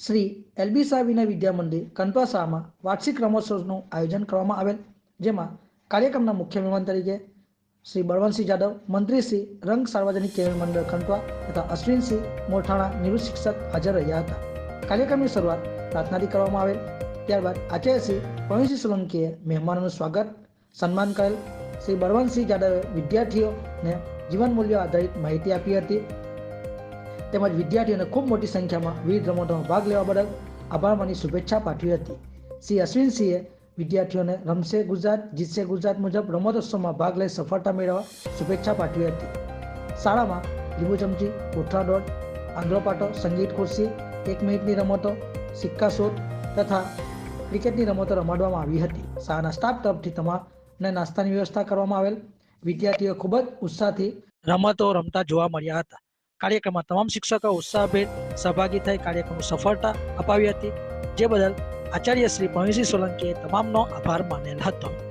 Shri L B Shah Vinay Vidya Mandir Kantwa શાહમાં વાર્ષિક રમોત્સવનું આયોજન કરવામાં આવેલ, જેમાં કાર્યક્રમના મુખ્ય મહેમાન તરીકે શ્રી બળવંતસિંહ જાદવ, મંત્રી શ્રી રંગ સાર્વજનિક કેળવણી મંડળ ખંટવા તથા અશ્વિનસિંહ મોઠાણા નિવૃત્ત શિક્ષક હાજર રહ્યા હતા. કાર્યક્રમની શરૂઆત પ્રાર્થનાથી કરવામાં આવેલ. ત્યારબાદ આચાર્ય શ્રી પ્રવીણસિંહ સોલંકીએ મહેમાનોનું સ્વાગત, સન્માન કરેલ. શ્રી બળવંતસિંહ જાદવે વિદ્યાર્થીઓને જીવન મૂલ્ય આધારિત માહિતી આપી હતી. તેમજ વિદ્યાર્થીઓને ખૂબ મોટી સંખ્યામાં વિવિધ રમતોમાં ભાગ લેવા બદલ આભાર માની શુભેચ્છા પાઠવી હતી. શ્રી અશ્વિનસિંહે વિદ્યાર્થીઓને રમશે ગુજરાત, જીતશે ગુજરાત મુજબ રમતોત્સવમાં ભાગ લઈ સફળતા મેળવવા શુભેચ્છા પાઠવી હતી. શાળામાં લીંબુ ચમચી કોઠરા દોડ આંધળો સંગીત ખુરશી, એક મિનિટની રમતો, સિક્કા શોટ તથા ક્રિકેટની રમતો રમાડવામાં આવી હતી. શાળાના સ્ટાફ તરફથી તમામને નાસ્તાની વ્યવસ્થા કરવામાં આવેલ. વિદ્યાર્થીઓ ખૂબ જ ઉત્સાહથી રમતો રમતા જોવા મળ્યા હતા. કાર્યક્રમમાં તમામ શિક્ષકો ઉત્સાહભેર સહભાગી થઈ કાર્યક્રમ સફળતા અપાવી હતી. જે બદલ આચાર્ય શ્રી પ્રવીણસિંહ સોલંકીએ તમામનો આભાર માનેલ હતો.